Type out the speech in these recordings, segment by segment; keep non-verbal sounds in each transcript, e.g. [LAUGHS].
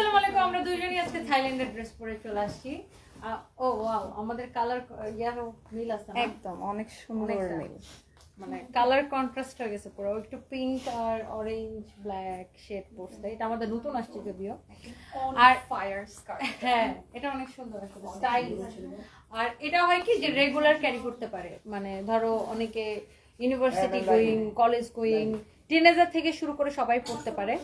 আসসালামু আলাইকুম আমরা দুইজনই আজকে থাইল্যান্ডের ড্রেস পরে চলে আসছি। ও ওয়াও আমাদের কালার ইয়ার মিল আছে একদম অনেক সুন্দর মিল। মানে কালার কন্ট্রাস্ট হয়ে গেছে পুরো। একটু পিঙ্ক আর অরেঞ্জ ব্ল্যাক শেড পড়ছে এটা আমাদের নতুন আসছে যদিও। আর ফায়ার স্কার্ট হ্যাঁ এটা অনেক সুন্দর আসলে আর এটা হয় কি যে রেগুলার ক্যারি করতে পারে। মানে ধরো অনেকে university going college going teenager থেকে শুরু করে সবাই পড়তে পারে।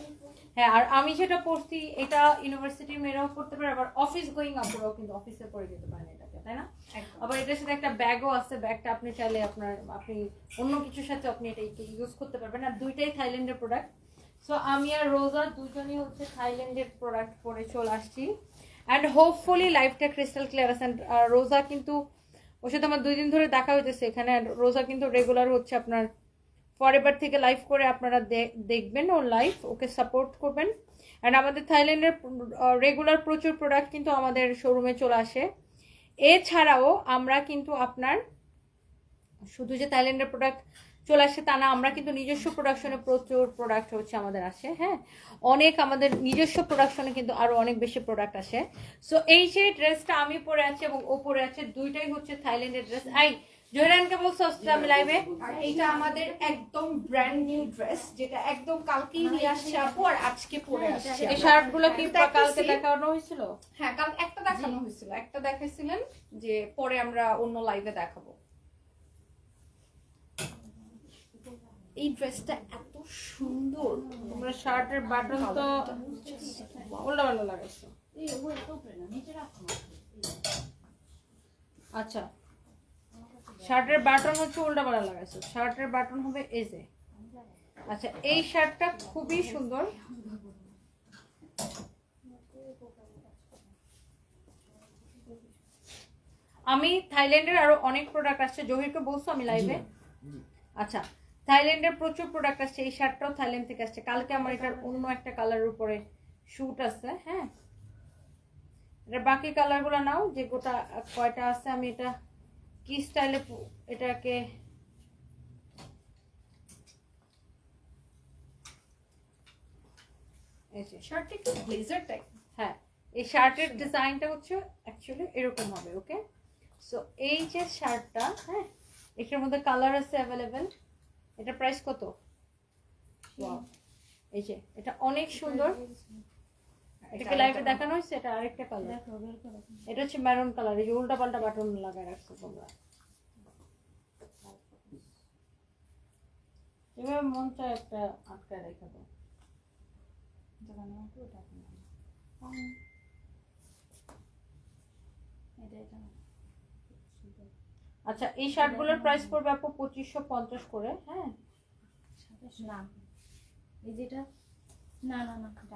হ্যাঁ আর আমি যেটা পড়ছি এটা ইউনিভার্সিটির মেয়েরাও পড়তে পারে আবার অফিস গোয়িং আপুরাও কিন্তু অফিসে পড়ে যেতে পারেন এটাকে তাই না? আবার এটার সাথে একটা ব্যাগও আছে ব্যাগটা আপনি চাইলে আপনার আপনি অন্য কিছুর সাথে আপনি এটা ইউজ করতে পারবেন। আর দুইটাই থাইল্যান্ডের প্রোডাক্ট সো আমি আর রোজা দুজনই হচ্ছে থাইল্যান্ডের প্রোডাক্ট পরে চলে আসছি। অ্যান্ড হোপফুলি লাইফটা ক্রিস্টাল ক্লিয়ার আছে। আহ, রোজা কিন্তু ওর সাথে আমার দুই দিন ধরে দেখা হইতেছে এখানে। রোজা কিন্তু রেগুলার হচ্ছে আপনার ফরএভার থেকে লাইভ করে আপনারা দেখবেন ওর লাইভ ওকে সাপোর্ট করবেন। অ্যান্ড আমাদের থাইল্যান্ডের রেগুলার প্রচুর প্রোডাক্ট কিন্তু আমাদের শোরুমে চলে আসে। এছাড়াও আমরা কিন্তু আপনার, শুধু যে থাইল্যান্ডের প্রোডাক্ট চলে আসে তা না, আমরা কিন্তু নিজস্ব প্রোডাকশনে প্রচুর প্রোডাক্ট হচ্ছে আমাদের আসে হ্যাঁ? অনেক আমাদের নিজস্ব প্রোডাকশনে কিন্তু আরও অনেক বেশি প্রোডাক্ট আসে। সো এই যে ড্রেসটা আমি পরে আছি এবং ও পরে আছে, দুইটাই হচ্ছে থাইল্যান্ডের ড্রেস আই জয়রানকে বলছো আমি লাইভে এইটা আমাদের একদম ব্র্যান্ড নিউ ড্রেস যেটা একদম কালকেই নিয়ে আসছে আপু আর আজকে পরে আসছে এই শার্টগুলো কি কালকে দেখানো হয়েছিল? হ্যাঁ কাল একটা দেখানো হয়েছিল। একটা দেখাইছিলেন যে পরে আমরা অন্য লাইভে দেখাবো। এই ড্রেসটা এত সুন্দর। তোমরা শার্টের বাটন তো উল্টা পাল্টা লাগাইছো আচ্ছা শার্টের বাটন হচ্ছে উল্টা পাল্টা লাগাইছো। শার্টের বাটন হবে এই যে। আচ্ছা এই শার্টটা খুবই সুন্দর। আমি থাইল্যান্ডের আরও অনেক প্রোডাক্ট আসছে। জহিরকে বলছো আমি লাইভে আচ্ছা থাইল্যান্ডের প্রচুর প্রোডাক্ট আসছে। এই শার্টটাও থাইল্যান্ড থেকে আসছে। কালকে আমার এটার অন্য একটা কালারের উপরে শুট আছে হ্যাঁ? এটা বাকি কালারগুলো নাও যে গোটা কয়টা আছে আমি এটা কি স্টাইলে এটাকে একটু ব্লেজার টাইপ হ্যাঁ এই শার্টের ডিজাইনটা হচ্ছে অ্যাকচুয়ালি এরকম হবে ওকে সো এই যে শার্টটা হ্যাঁ এটার মধ্যে কালার আছে অ্যাভেলেবেল এটা প্রাইস কত. এই যে এটা অনেক সুন্দর। এটাকে লাইভে দেখানো হয়েছে এটা আরেকটা কালার এটা হচ্ছে ম্যারুন কালার এই যে উল্টা পাল্টা বাটন লাগায় রাখছো তোমরা। এবার মন চায় একটা আটকায় রেখে দাও। আচ্ছা এই শার্টগুলোর প্রাইস পড়বে আপু পঁচিশশো পঞ্চাশ করে। হ্যাঁ না। এই যেটা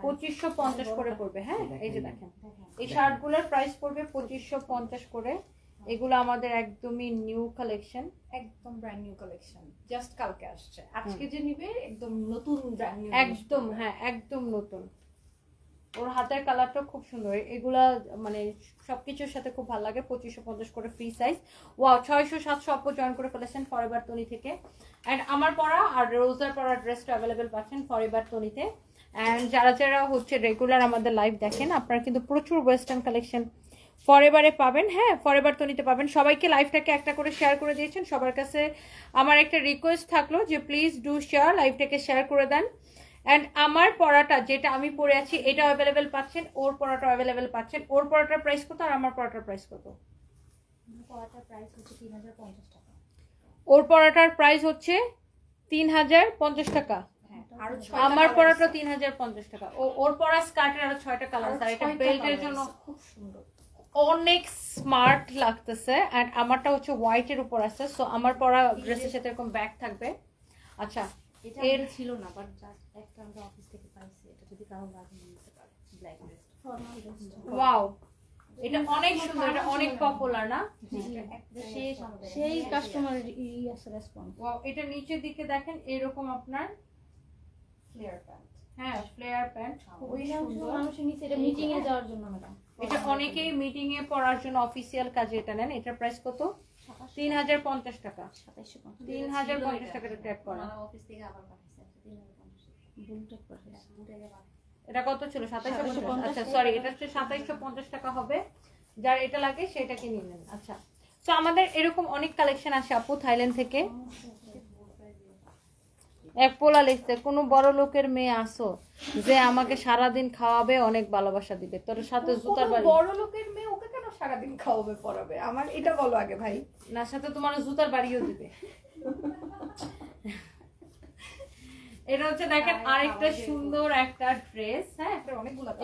পঁচিশশো পঞ্চাশ করে পড়বে হ্যাঁ? এই যে দেখেন। এই শার্টগুলোর প্রাইস পড়বে পঁচিশশো পঞ্চাশ করে। এগুলো আমাদের একদমই নিউ কালেকশন একদম ব্র্যান্ড নিউ কালেকশন জাস্ট কালকে আসছে। আজকে যে নিবে একদম নতুন ব্র্যান্ড নিউ একদম হ্যাঁ একদম নতুন। ওর হাতের কালারটা খুব সুন্দর। এগুলা মানে সবকিছুর সাথে খুব ভালো লাগে। পঁচিশশো পঞ্চাশ করে ফ্রি সাইজ ওয়াও ছয়শো সাতশো অপ জয়েন করে ফেলেছেন ফরেবার তনি থেকে। অ্যান্ড আমার পরা আর রোজার পরা ড্রেসটা অ্যাভেলেবেল পাচ্ছেন ফরেবার তনিতে অ্যান্ড যারা যারা হচ্ছে রেগুলার আমাদের লাইভ দেখেন আপনারা কিন্তু প্রচুর ওয়েস্টার্ন কালেকশন ফরেবারে পাবেন। হ্যাঁ ফরেবার তো নিতে পাবেন সবাইকে লাইভটাকে একটা করে শেয়ার করে দিয়েছেন। সবার কাছে আমার একটা রিকোয়েস্ট থাকল যে প্লিজ ডু শেয়ার লাইভটাকে শেয়ার করে দেন। অ্যান্ড আমার পড়াটা যেটা আমি পরে আছি এটা অ্যাভেলেবেল পাচ্ছেন ওর পড়াটা অ্যাভেলেবেল পাচ্ছেন। ওর পড়াটার প্রাইস কত আর আমার পড়াটার প্রাইস কত? পড়াটার প্রাইস হচ্ছে তিন হাজার পঞ্চাশ টাকা। ওর পড়াটার প্রাইস হচ্ছে তিন হাজার পঞ্চাশ টাকা। আমার পড়াটা তিন হাজার পঞ্চাশ টাকা। ও ওর পড়া স্কার্টের আরও ছয়টা কালার আর এটা বেল্টের জন্য খুব সুন্দর। অনেক স্মার্ট লাগতেছে। অ্যান্ড আমারটা হচ্ছে হোয়াইটের উপর আছে সো আমার পরা ড্রেসের সাথে এরকম ব্যাগ থাকবে। আচ্ছা এর- ছিল না বাট জাস্ট একটা আমরা অফিস থেকে পাইছি। এটা যদি কারও লাগে নিতে পারে। ব্ল্যাক ড্রেস ওয়াও এটা অনেক সুন্দর এটা অনেক পপুলার না? সেই সেই কাস্টমার ই আছে রেসপন্স ওয়াও এটা নিচের দিকে দেখেন এরকম আপনার ফ্লেয়ার প্যান্ট হ্যাঁ ফ্লেয়ার প্যান্ট খুবই সুন্দর। মানুষের নিচে এটা মিটিং এ যাওয়ার জন্য ম্যাডাম। এটা অনেকেই মিটিং এ পড়ার জন্য অফিসিয়াল কাজে এটা নেন। এটার প্রাইস কত? তিন হাজার পঞ্চাশ টাকা। তিন হাজার পঞ্চাশ টাকা ট্যাগ করা। অফিস থেকে আবার বুলটেক পাঠাইছে এটা কত ছিল? সাতাইশো 2750 আচ্ছা সরি এটা হচ্ছে সাতাইশো পঞ্চাশ টাকা হবে। যার এটা লাগে সেটাকে নিয়ে নেন। আচ্ছা। তো আমাদের এরকম অনেক কালেকশন আসে আপু থাইল্যান্ড থেকে। এক পোলা লিখতে কোনো বড় লোকের মেয়ে আসো যে আমাকে সারাদিন খাওয়াবে অনেক ভালোবাসা দিবে। তোর সাথে জুতার বাড়ি বড় লোকের মেয়ে ওকে কেন সারাদিন খাওয়াবে পড়াবে? আমার এটা বলো আগে ভাই। না সাথে তোমার জুতার বাড়িও দিবে। এটা হচ্ছে দেখেন আরেকটা সুন্দর একটা ড্রেস হ্যাঁ?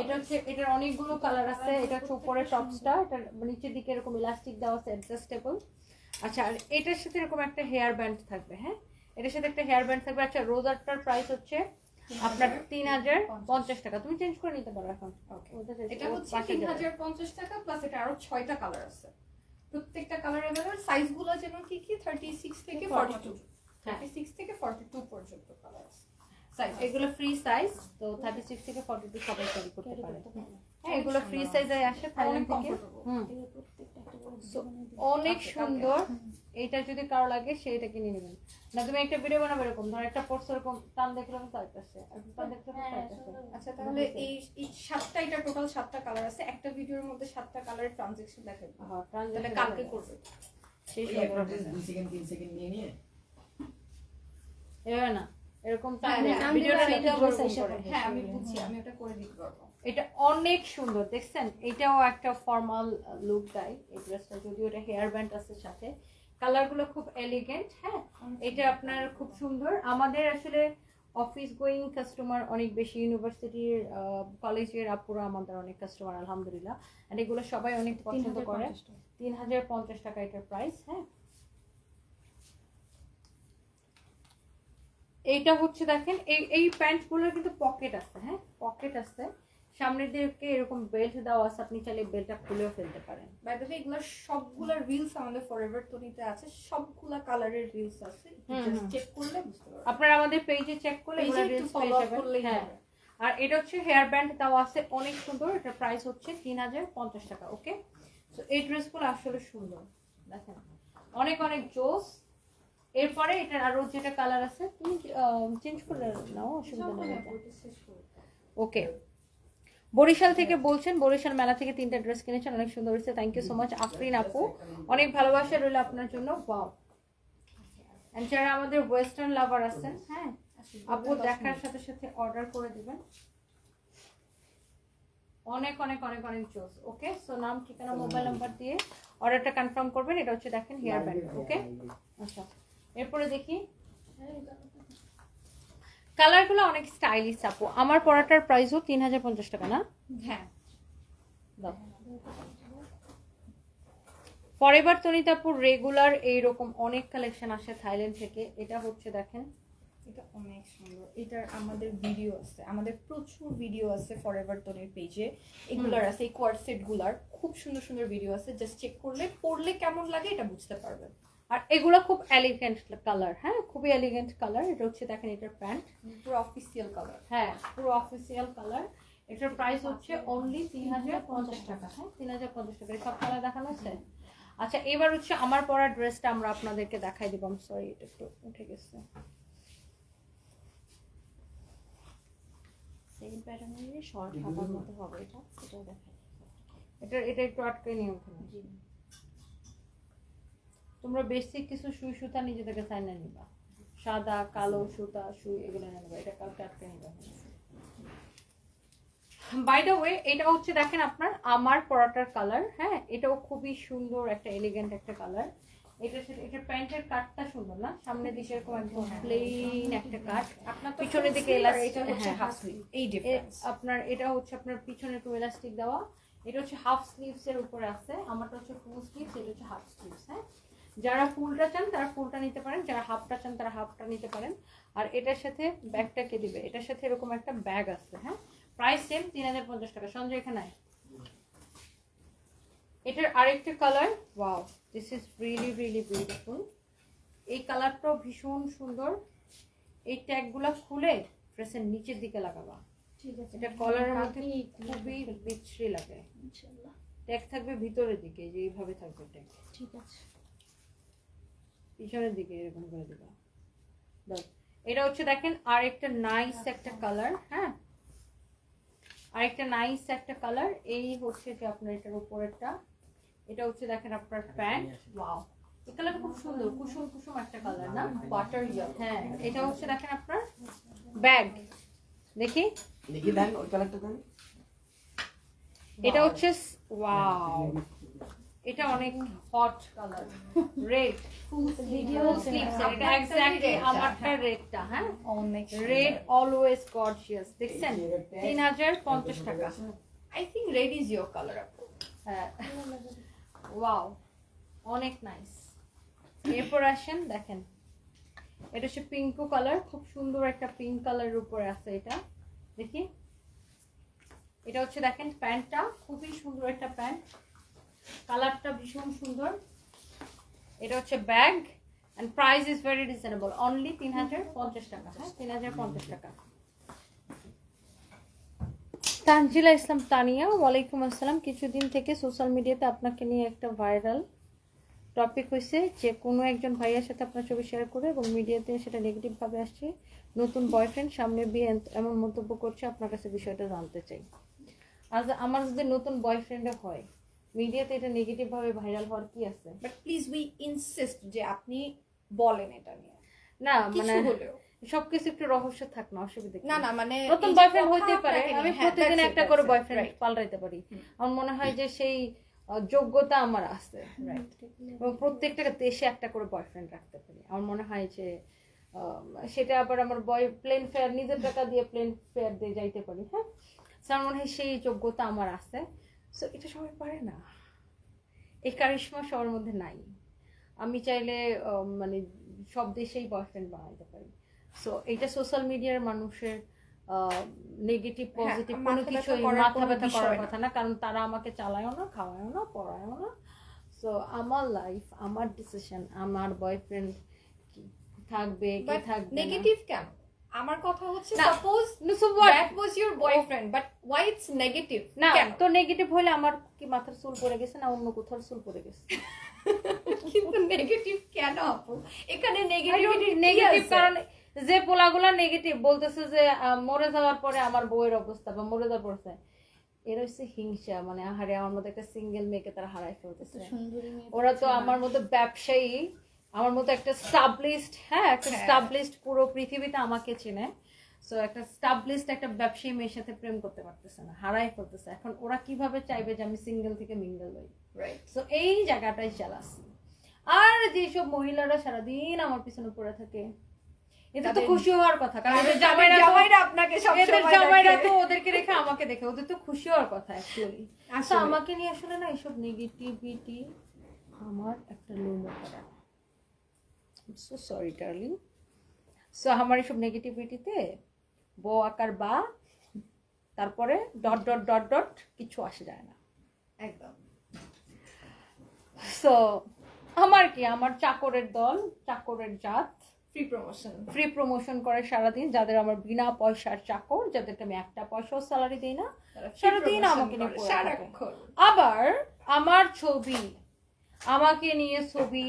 এটা হচ্ছে এটার অনেকগুলো কালার আছে। এটা হচ্ছে উপরে টপসটা এটা নিচের দিকে এরকম ইলাস্টিক দেওয়া আছে অ্যাডজাস্টেবল আচ্ছা আর এটার সাথে এরকম একটা হেয়ার ব্যান্ড থাকবে হ্যাঁ? এটার সাথে একটা হেয়ার ব্যান্ড থাকবে। আচ্ছা রোজারটার প্রাইস হচ্ছে আপনার তিন হাজার পঞ্চাশ টাকা। তুমি চেঞ্জ করে নিতে পারো এখন। এটা হচ্ছে তিন হাজার পঞ্চাশ টাকা প্লাস এটা আরও ছয়টা কালার আছে। প্রত্যেকটা কালার অ্যাভেলেবল সাইজগুলো যেন কি কি? থার্টি সিক্স থেকে ফর্টি টু থার্টি সিক্স থেকে ফর্টি টু পর্যন্ত কালার আছে। সাইজ এগুলো ফ্রি সাইজ তো থার্টি সিক্স থেকে ফর্টি টু সবাই ক্যারি করতে পারে। এগুলো ফ্রি সাইজে আসে থাইল্যান্ড থেকে। অনেক সুন্দর। এইটা যদি কারও লাগে সেইটা কিনে নেবেন। না তুমি একটা ভিডিও বানাবে এরকম। ধর একটা পড়ছো এরকম টান দেখলে তার কাছে। আর টান দেখলে হ্যাঁ, তার আচ্ছা তাহলে এই এই সাতটা এটা টোটাল সাতটা কালার আছে। একটা ভিডিওর মধ্যে সাতটা কালারের ট্রানজেকশন দেখাবো। হ্যাঁ দেখলে কালকে করবে। সেই সেকেন্ড তিন সেকেন্ড নিয়ে নিয়ে। এভাবে না। এরকম টান হ্যাঁ, হ্যাঁ, ভিডিওটা আমি নিতে হবে। হ্যাঁ আমি বুঝছি আমি ওটা করে দিতে পারব। এটা অনেক সুন্দর দেখছেন? এটাও একটা ফর্মাল লুক দেয় এই ড্রেসটা যদিও এটা হেয়ার ব্যান্ড আছে সাথে। কালারগুলো খুব এলিগেন্ট হ্যাঁ? এটা আপনার খুব সুন্দর। আমাদের আসলে অফিস গোয়িং কাস্টমার অনেক বেশি ইউনিভার্সিটির কলেজের আপুরা আমাদের অনেক কাস্টমার আলহামদুলিল্লাহ। আর এগুলো সবাই অনেক পছন্দ করে। তিন হাজার পঞ্চাশ টাকা এটার প্রাইস হ্যাঁ? এইটা হচ্ছে দেখেন এই এই প্যান্টগুলোর কিন্তু পকেট আছে হ্যাঁ? পকেট আছে। সামনের দিকে এরকম বেল্ট দেওয়া আছে আপনি চাইলে বেল্টটা খুলেও ফেলতে পারেন। বাই দ্য ওয়ে এগুলোর সবগুলা রিলস আমাদের ফরএভার তনিতে আছে। সবগুলা কালারের রিলস আছে। চেক করলে বুঝতে পারবেন। আপনারা আমাদের পেজে চেক করলে এগুলো follow পেয়ে যাবেন। হ্যাঁ। আর এটা হচ্ছে হেয়ার ব্যান্ড দেওয়া আছে অনেক সুন্দর। এটা প্রাইস হচ্ছে তিন হাজার পঞ্চাশ টাকা ওকে তো এই ড্রেসগুলো আসলে সুন্দর। দেখেন অনেক অনেক জোস। এরপরে এটার আরও যেটা কালার আছে তুমি চেঞ্জ করে নাও অসুবিধা নেই ওকে বরিশাল থেকে বলছেন, বরিশাল মেলা থেকে তিনটা ড্রেস কিনেছেন, অনেক সুন্দর হয়েছে। Thank you so much Afrin আপু। অনেক ভালোবাসা রইল আপনার জন্য। ওয়াও যারা আমাদের ওয়েস্টার্ন লাভার আছেন হ্যাঁ আপু দেখার সাথে সাথে অর্ডার করে দিবেন। অনেক অনেক অনেক অনেক জোস ওকে সো নাম, ঠিকানা মোবাইল নাম্বার দিয়ে অর্ডারটা কনফার্ম করবেন। এটা হচ্ছে দেখেন হেয়ার ব্যান্ড ওকে আচ্ছা এরপরে দেখি। কালারগুলো অনেক স্টাইলিশ আপু। আমার পরাটার প্রাইসও তিন হাজার পঞ্চাশ টাকা না? হ্যাঁ। দাও। ফরেভার তনিতাপুর রেগুলার এইরকম অনেক কালেকশন আসে থাইল্যান্ড থেকে। এটা হচ্ছে দেখেন। এটা অনেক সুন্দর। এটার আমাদের ভিডিও আছে। আমাদের প্রচুর ভিডিও আছে ফরএভার তনির পেজে এগুলার আছে এই কোয়ার সেটগুলার। খুব সুন্দর সুন্দর ভিডিও আছে। জাস্ট চেক করলে পড়লে কেমন লাগে এটা বুঝতে পারবেন। আর এগুলো খুব এলিগেন্ট কালার হ্যাঁ? খুবই এলিগেন্ট কালার এটা হচ্ছে দেখেন এটার প্যান্ট। পুরো অফিসিয়াল কালার হ্যাঁ পুরো অফিসিয়াল কালার এটার প্রাইস হচ্ছে অনলি তিন হাজার পঞ্চাশ টাকা হ্যাঁ? তিন হাজার পঞ্চাশ টাকা। এই সব কালার দেখানো আছে? আচ্ছা এবার হচ্ছে আমার পরা ড্রেসটা আমরা আপনাদেরকে দেখাই দিব। সরি এটা একটু উঠে গেছে। প্যাটার্নের শর্ট মধ্যে হবে এটা। দেখাই। এটা এটা একটু আটকে নিয়ে ওখানে তোমরা বেসিক কিছু সুই সুতা নিজেদেরকে সাইনা নিবা। সাদা কালো সুতা সুই এগুলো নিয়ে নেবা এটা কালকে আটকে নিবা বাই দ্য ওয়ে এটা হচ্ছে দেখেন আপনার আমার পরাটার কালার হ্যাঁ? এটাও খুবই সুন্দর একটা এলিগেন্ট একটা কালার এটা এটা প্যান্টের কাটটা সুন্দর না? সামনের দিকে এরকম একদম প্লেন একটা কাট। আপনার পিছনের দিকে এটা হচ্ছে হ্যাঁ, হাফ স্লিভ এই ডিফারেন্স আপনার এটা হচ্ছে আপনার পিছনে একটু এলাস্টিক দেওয়া। এটা হচ্ছে হাফ স্লিভস এর উপরে আছে। আমারটা হচ্ছে ফুল স্লিভস এটা হচ্ছে হাফ স্লিভস হ্যাঁ? যারা ফুলটা চান তারা ফুলটা নিতে পারেন যারা হাফটা চান তারা হাফটা নিতে পারেন। আর এটার সাথে ব্যাগটা কে দিবে? এটার সাথে এরকম একটা ব্যাগ আছে হ্যাঁ? প্রাইস সেম তিন হাজার পঞ্চাশ টাকা। সঞ্জয় এখানে। এটার আরেকটা colour wow this is really really beautiful এই কালারটাও ভীষণ সুন্দর। এই ট্যাগগুলো খুলে ড্রেসের নিচের দিকে লাগাবা। ঠিক আছে। এটা কলারের মধ্যে খুবই বিচ্ছিরি লাগে। ইনশাআল্লাহ ট্যাগ থাকবে ভিতরের দিকে যে এইভাবে থাকবে ট্যাগ। ঠিক আছে। পিছনের দিকে এরকম করে দিবা। দাও এটা হচ্ছে দেখেন আর একটা নাইস একটা কালার হ্যাঁ? আর একটা নাইস একটা কালার এই হচ্ছে যে আপনার এটার উপরেরটা। এটা হচ্ছে দেখেন আপনার প্যান্ট। ওয়াও এই কালারটা খুব সুন্দর কুসুম কুসুম একটা কালার না? বাটার হ্যাঁ এটা হচ্ছে দেখেন আপনার ব্যাগ দেখি। দেখি দেন ওই কালারটা দেন। এটা হচ্ছে ওয়াও এটা অনেক হট কালার রেড ভিডিও এটা এক্স্যাক্টলি আমারটা রেডটা হ্যাঁ? অনেক রেড অলওয়েজ গর্জিয়াস দেখছেন? তিন হাজার পঞ্চাশ টাকা। I think red is your colour আপু হ্যাঁ। ওয়াও অনেক নাইস এরপর আসেন দেখেন। এটা হচ্ছে পিঙ্কু কালার খুব সুন্দর একটা পিঙ্ক কালারের উপরে আছে এটা। দেখি। এটা হচ্ছে দেখেন প্যান্টটা খুবই সুন্দর একটা প্যান্ট। কালারটা ভীষণ সুন্দর। এটা হচ্ছে bag and price is very reasonable only তিন হাজার পঞ্চাশ টাকা হ্যাঁ? তিন হাজার পঞ্চাশ টাকা। তানজিলা ইসলাম তানিয়া, ওয়ালাইকুম আসসালাম। কিছুদিন থেকে সোশ্যাল মিডিয়াতে আপনাকে নিয়ে একটা ভাইরাল টপিক হয়েছে যে কোনো একজন ভাইয়ের সাথে আপনার ছবি শেয়ার করে এবং মিডিয়াতে সেটা নেগেটিভভাবে আসছে। নতুন বয়ফ্রেন্ড সামনে বিয়ে এমন মন্তব্য করছে, আপনার কাছে বিষয়টা জানতে চাই। আজ আমার যদি নতুন বয়ফ্রেন্ডে হয় মিডিয়াতে এটা নেগেটিভ ভাবে ভাইরাল হওয়ার কি আছে? বাট প্লিজ উই ইনসিস্ট যে আপনি বলেন এটা নিয়ে। না মানে সবকিছু একটু রহস্য থাক না অসুবিধা না না মানে যে বয়ফ্রেন্ড হইতে পারে আমি হ্যাঁ, প্রতিদিন একটা করে বয়ফ্রেন্ড পাল্টাইতে পারি। আমার মনে হয় যে সেই যোগ্যতা আমার আছে right. এবং প্রত্যেকটা দেশে একটা করে বয়ফ্রেন্ড রাখতে পারি। আমার মনে হয় যে সেটা আবার আমার বয় প্লেন ফেয়ার নিজের টাকা দিয়ে প্লেন ফেয়ার দিয়ে যাইতে পারি হ্যাঁ? আমার মনে হয় সেই যোগ্যতা আমার আছে। সো এটা সবাই পারে না। এই কারিশমা সবার মধ্যে নাই। আমি চাইলে মানে সব দেশেই বয়ফ্রেন্ড বানাইতে পারি। সো এটা সোশ্যাল মিডিয়ার মানুষের নেগেটিভ হ্যাঁ, পজিটিভ কোনো ব্যথা কিছুই করার মাথা ব্যথা করার কথা না। কারণ তারা আমাকে চালায়ও না খাওয়ায়ও না পড়ায়ও না। সো আমার লাইফ আমার ডিসিশন আমার বয়ফ্রেন্ড থাকবে কি থাকবে নেগেটিভ কেন? আমার কথা হচ্ছে না, সাপোজ না So that was your boyfriend but why it's negative না তো নেগেটিভ হলে আমার কি মাথার চুল পড়ে গেছে না অন্য কোথাও চুল পড়ে গেছে? [LAUGHS] কিন্তু নেগেটিভ কেন আপু? এখানে নেগেটিভ নেগেটিভ কারণ যে পোলাগুলা নেগেটিভ বলতেছে যে মরে যাওয়ার পরে আমার বউয়ের অবস্থা বা মরে যাওয়ার পরে। এর হচ্ছে হিংসা মানে আহারে আমার মধ্যে একটা সিঙ্গেল মেয়েকে তারা হারাই ফেলতেছে। ওরা তো আমার মতো ব্যবসায়ী আমার মতো একটা স্টাবলিশড হ্যাঁ একটা হ্যাঁ। স্টাবলিশড পুরো পৃথিবীতে আমাকে চেনে। সো একটা স্টাবলিশড একটা ব্যবসায়ী মেয়ের সাথে প্রেম করতে পারতেছে না হারাই ফেলতেছে। এখন ওরা কীভাবে চাইবে যে আমি সিঙ্গেল থেকে মিঙ্গেল হই? রাইট সো এই জায়গাটাই চালাচ্ছি আর যেসব মহিলারা সারাদিন আমার পিছনে পড়ে থাকে এতে তো খুশি হওয়ার কথা কারণ জামাইরা আপনাকে সব এদের জামাইরা তো ওদেরকে রেখে আমাকে দেখে ওদের তো খুশি হওয়ার কথা অ্যাকচুয়ালি আচ্ছা আমাকে নিয়ে আসলে না এসব নেগেটিভিটি আমার একটা লোমো করা সো সরি ডার্লিং সো আমার এসব নেগেটিভিটিতে বউ আকার বা তারপরে ডট ডট ডট ডট কিছু আসে যায় না। একদম। সো আমার কি? আমার চাকরের দল চাকরের জাত। ফ্রি প্রমোশন ফ্রি প্রমোশন করে সারাদিন। যাদের আমার বিনা পয়সার চাকর যাদেরকে আমি একটা পয়সাও স্যালারি দিই না সারাদিন আমাকে নিয়ে আবার আমার ছবি আমাকে নিয়ে ছবি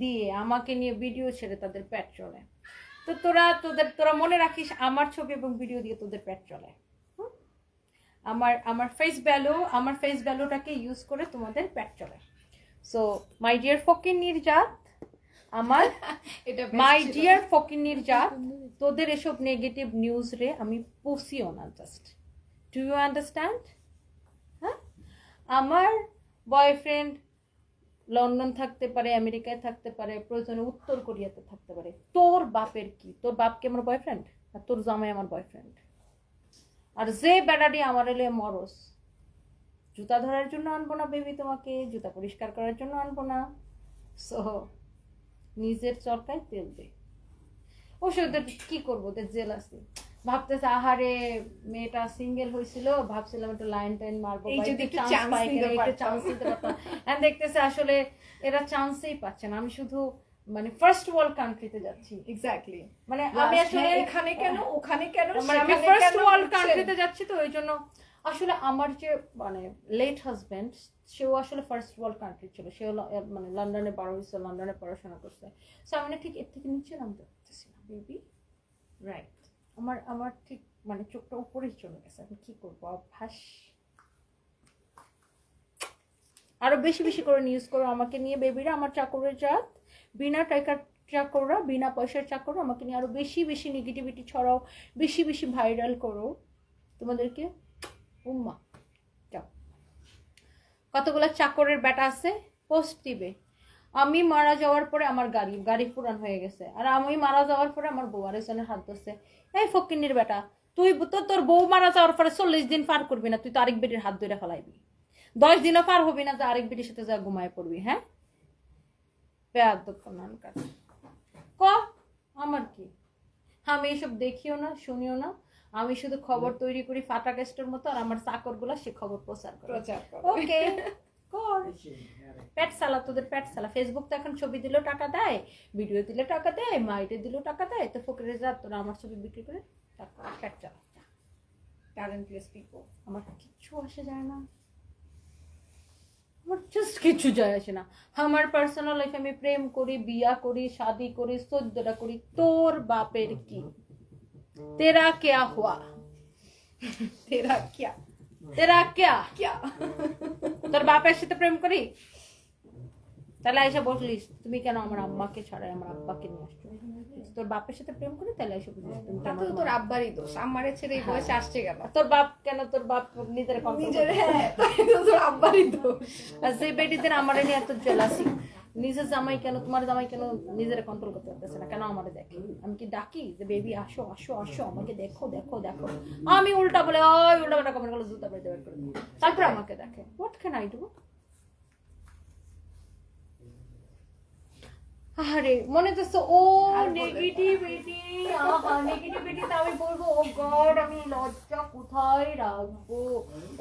দিয়ে আমাকে নিয়ে ভিডিও ছেড়ে তাদের পেট চলে। তো তোরা তোদের তোরা মনে রাখিস আমার ছবি এবং ভিডিও দিয়ে তোদের পেট চলে। আমার আমার ফেস ভ্যালু আমার ফেস ভ্যালুটাকে ইউজ করে তোমাদের পেট চলে। সো মাই ডিয়ার ফকির নির্জাত আমার [LAUGHS] এটা মাই ডিয়ার ফকিনির জাত তোদের এসব নেগেটিভ নিউজ রে আমি পসিও না জাস্ট ডু ইউ আন্ডারস্ট্যান্ড হ্যাঁ? আমার বয়ফ্রেন্ড লন্ডন থাকতে পারে, আমেরিকায় থাকতে পারে, প্রয়োজনে উত্তর কোরিয়াতে থাকতে পারে। তোর বাপের কি? তোর বাপকে আমার বয়ফ্রেন্ড আর তোর জামাই আমার বয়ফ্রেন্ড আর যে বেড়াটি আমার এলে মরস, জুতা ধরার জন্য আনব না বেবি তোমাকে, জুতা পরিষ্কার করার জন্য আনব না। সো নিজের চরকায় তেল দে। অবশ্য ওদের কি করব? ওদের জেল আছে। ভাবতেছে আহারে মেয়েটা সিঙ্গেল হয়েছিল ভাবছিলাম একটু লাইন টাইন মারবো নিতে একটু পারতাম। দেখতেছে আসলে এরা চান্সই পাচ্ছে না। আমি শুধু মানে ফার্স্ট ওয়ার্ল্ড কান্ট্রিতে যাচ্ছি। এক্স্যাক্টলি মানে আমি আসলে এখানে কেন ওখানে কেন মানে আমি ফার্স্ট ওয়ার্ল্ড কান্ট্রিতে যাচ্ছি তো ওই জন্য আসলে আমার যে মানে লেট হাজবেন্ড সেও আসলে ফার্স্ট ওয়ার্ল্ড কান্ট্রি ছিল। সেও মানে লন্ডনে বড় হয়েছে লন্ডনে পড়াশোনা করছে। সো আমি ঠিক এর থেকে নিচে নামতে পারতেছি না বেবি রাইট আমার আমার ঠিক মানে চোখটা উপরেই চলে গেছে। আমি কি করব? অভ্যাস। আরও বেশি বেশি করে নিউজ করো আমাকে নিয়ে বেবিরা আমার চাকরের জাত। বিনা টাকার চাকররা, বিনা পয়সার চাকর আমাকে নিয়ে আরও বেশি বেশি নেগেটিভিটি ছড়াও। বেশি বেশি ভাইরাল করো। তোমাদেরকে, উম্মা কতগুলো চাকরের ব্যাটা আছে? পোস্ট দিবে। আমি মারা যাওয়ার পরে আমার গাড়ি গাড়ি পুরান হয়ে গেছে। আর আমি মারা যাওয়ার পরে আমার বউ আরেকজনের হাত ধরছে। এই ফকিন্নির বেটা তুই তো তোর বউ মারা যাওয়ার পরে চল্লিশ দিন পার করবি না তুই তো আরেক বেটির হাত ধরে ফেলাইবি। দশ দিনও পার হবি না যে আরেক বেটির সাথে যা ঘুমায় পড়বি হ্যাঁ? পেয়ার দোকান ক আমার কি? আমি এসব দেখিও না শুনিও না। আমি শুধু খবর তৈরি করি ফাটা কেস্টের মতো আর আমার চাকরগুলা সে খবর প্রচার করে। ওকে [LAUGHS] কর। প্যাট সালা তোদের প্যাট সালা। ফেসবুক তো এখন ছবি দিলেও টাকা দেয় ভিডিও দিলে টাকা দেয় মাইটে দিলেও টাকা দেয়। তো ফকরের যা তোরা আমার ছবি বিক্রি করে টাকা প্যাট চালা ট্যালেন্টলেস পিপল আমার কিচ্ছু আসে যায় না। আমার জাস্ট কিছু যায় আসে না। আমার পার্সোনাল লাইফে আমি প্রেম করি বিয়া করি শাদি করি সদ্যটা করি। তোর বাপের কি? তেরা কেয়া হুয়া? [LAUGHS] তেরা কিয়া? তেরা কেয়া কিয়া তোর বাপের সাথে প্রেম করি তাহলে এসে বসলিস তুমি কেন আমার আম্মাকে ছাড়াই আমার আব্বাকে নিয়ে আসছো তোর বাপের সাথে প্রেম করি তাহলে এসে বুঝলিস তুমি তাতে তো তোর আব্বারই দোষ আমারে ছেড়ে এই বয়সে আসছে কেন? তোর বাপ কেন তোর বাপ নিজের নিজের হ্যাঁ তো তোর আব্বারই দোষ। আর সেই বেটিদের আমার নিয়ে এত জেলাসি নিজের জামাই কেন, তোমার জামাই কেন নিজেরা কন্ট্রোল করতে পারতেছে না? কেন আমার দেখে? আমি কি ডাকি যে, বেবি, আসো আসো আসো, আমাকে দেখো দেখো দেখো। আমি উল্টা বলে, ওই উল্টা কমেন্ট করলে জুতা বেঁধে বের করে তারপরে আমাকে দেখে। হোয়াট ক্যান আই ডু আরে মনে তো ও নেগেটিভিটি আহা নেগেটিভিটিতে আমি বলব ও গড আমি লজ্জা কোথায় রাখব?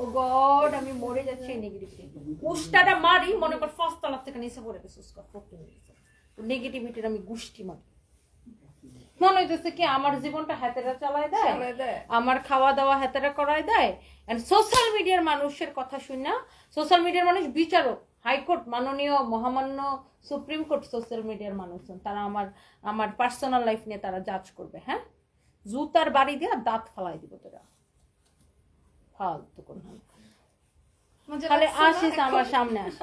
ও গড আমি মরে যাচ্ছি নেগেটিভিটি উষ্টাটা মারি মনে কর ফার্স্ট তলার থেকে নিচে পড়ে গেছে উস্কা নেগেটিভিটির আমি গুষ্টি মারি। মনে হইতেছে কি আমার জীবনটা হাতেরা চালায় দেয় চালায় দেয়। আমার খাওয়া দাওয়া হাতেরা করায় দেয়। এন্ড সোশ্যাল মিডিয়ার মানুষের কথা শুন না সোশ্যাল মিডিয়ার মানুষ বিচারক হাইকোর্ট মাননীয় মহামান্য সুপ্রিম কোর্ট সোশ্যাল মিডিয়ার মানুষজন তারা আমার আমার পার্সোনাল লাইফ নিয়ে তারা জাজ করবে হ্যাঁ? জুতার বাড়ি দিয়ে দাঁত ফালাই দিব তোরা। ফালতু কোন তাহলে আসিস আমার সামনে আসিস।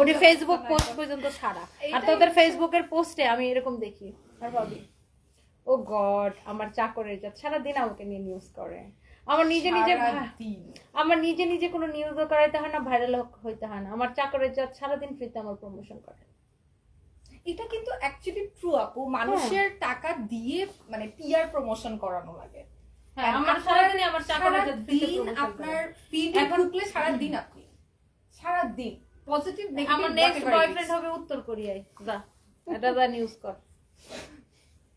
ওটি ফেসবুক পোস্ট পর্যন্ত ছাড়া আর তোদের ফেসবুকের পোস্টে আমি এরকম দেখি আর ভাবি ও গড আমার চাকরের যা সারাদিন আমাকে নিয়ে নিউজ করে। আমার নিজে নিজে। আমার নিজে নিজে কোনো নিউজও করাইতে হয় না ভাইরাল হইতে হয় না। আমার চাকরের যা সারাদিন ফ্রিতে আমার প্রমোশন করে। এটা কিন্তু অ্যাকচুয়ালি ট্রু আপু। মানুষের টাকা দিয়ে মানে পিআর প্রমোশন করানো লাগে। হ্যাঁ আমার আমার সারাদিন আপনার করে। এখন- সারাদিন আপনি। সারাদিন। পজিটিভ আমার নেক্সট বয়ফ্রেন্ড হবে উত্তর কোরিয়ায়। যা এটা যা নিউজ কর।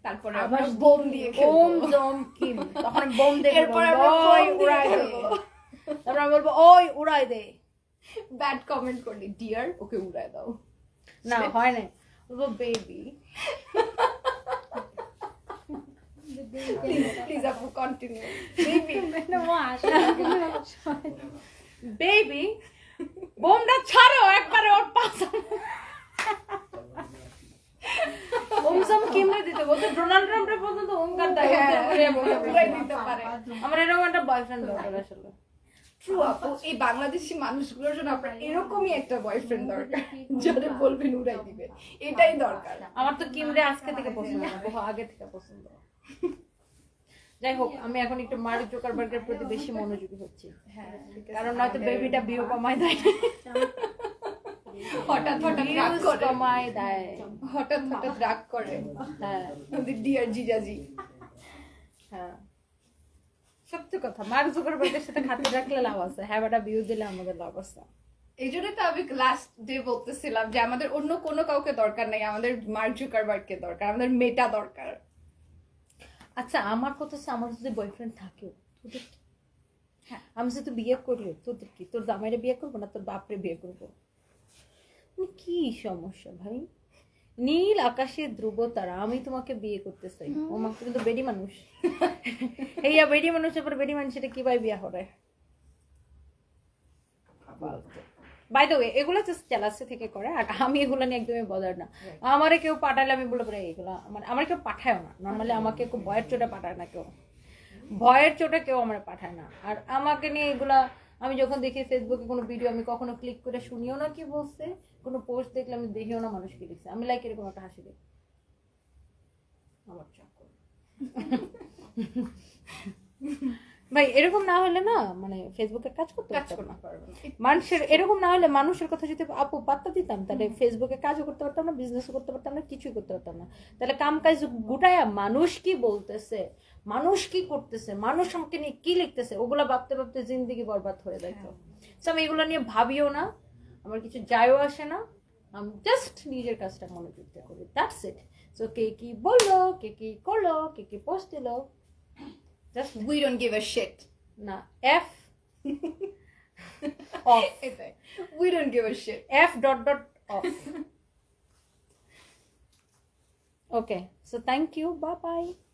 তারপরে আবার আবার বোম দিয়ে বোম খেলব। জম কিম তখন [LAUGHS] বোম দেখে এরপর ওই উড়াই দে। খেলব। তারপর আমি বলব ওই উড়াই দে। ব্যাড কমেন্ট করলি। ডিয়ার ওকে উড়ায় দাও। না হয় না বলব বেবি প্লিজ আপু কন্টিনিউ বেবি বেবি বোমটা ছাড়ো একবারে ওর পাশে ওমসম কিমরে দিতে বলতে ডোনাল্ড ট্রাম্পের পর্যন্ত ওমকার দেয় হ্যাঁ, দিতে পারে। আমার এরকম একটা বয়ফ্রেন্ড দরকার আসলে। ট্রু আপু এই বাংলাদেশি মানুষগুলোর জন্য আপনার এরকমই একটা বয়ফ্রেন্ড দরকার। যারা বলবেন উড়াই দিবে। এটাই দরকার। আমার তো কিমরে আজকে থেকে পছন্দ আগে থেকে পছন্দ যাই হোক আমি এখন একটু মার্ক জোকারবার্গের প্রতি বেশি মনোযোগী হচ্ছি। হ্যাঁ কারণ নয়তো বেবিটা বিয়ে কমায় দেয় হঠাৎ হঠাৎ রাগ করে। কমায় দেয়। হঠাৎ হঠাৎ রাগ করে। হ্যাঁ। ডিয়ার জিজাজি। হ্যাঁ। সত্যি কথা মার্ক জোকারবার্গের সাথে খাতির রাখলে লাভ আছে। হ্যাঁ বেটা ভিউ দিলে আমাদের লাভ আছে। এই জন্য তো আমি লাস্ট ডে বলতেছিলাম যে আমাদের অন্য কোনো কাউকে দরকার নেই আমাদের মার্ক জুকারবার্গকে দরকার আমাদের মেটা দরকার। আচ্ছা আমার কথা হচ্ছে আমার যদি বয়ফ্রেন্ড থাকেও তোদের কি? হ্যাঁ। আমি যদি বিয়ে করলে তোদের কি? তোর জামাইরে বিয়ে করব না তোর বাপরে বিয়ে করব? মানে কি সমস্যা ভাই? নীল আকাশে ধ্রুব তারা আমি তোমাকে বিয়ে করতে চাই। ও মা তুমি তো বেডি মানুষ। এইয়া বেডি মানুষের পর বেডি মানুষের কি ভাই বিয়া হবে? বাই দ্য ওয়ে এগুলো জাস্ট জেলাসি থেকে করে আর আমি এগুলো নিয়ে একদমই বদার না। আমারে কেউ পাঠালে আমি বলে পরে এগুলো আমার আমার কেউ পাঠায়ও না। নর্মালি আমাকে কেউ বয়ের চোটে পাঠায় না কেউ। ভয়ের চোটে কেউ আমার পাঠায় না। আর আমাকে নিয়ে এগুলা আমি যখন দেখি ফেসবুকে কোনো ভিডিও আমি কখনো ক্লিক করে শুনিও না কি বলছে। কোনো পোস্ট দেখলে আমি দেখিও না মানুষ কি লিখছে আমি লাইক এরকম একটা হাসি দিই আমার চাকর ভাই এরকম না হলে না মানে ফেসবুকে কাজ করতে কাজ করতে পারবে মানুষের এরকম না হলে মানুষের কথা যদি আপু পাত্তা দিতাম তাহলে ফেসবুকে কাজও করতে পারতাম না বিজনেসও করতে পারতাম না কিছুই করতে পারতাম না। তাহলে কাম কাজ গুটায়া মানুষ কি বলতেছে? মানুষ কি করতেছে? মানুষ আমাকে নিয়ে কি লিখতেছে? ওগুলা ভাবতে ভাবতে জিন্দিগি বরবাদ হয়ে যাইতো। সো আমি এগুলো নিয়ে ভাবিও না। আমার কিছু যায়ও আসে না। আমি জাস্ট নিজের কাজটা মনোযোগ দিয়ে করি। দ্যাটস ইট সো কে কি বলল কে কি করল কে কি পোস্ট দিলো? Just we don't give a shit না F off we don't give a shit F dot dot off. [LAUGHS] okay, so thank you. Bye bye.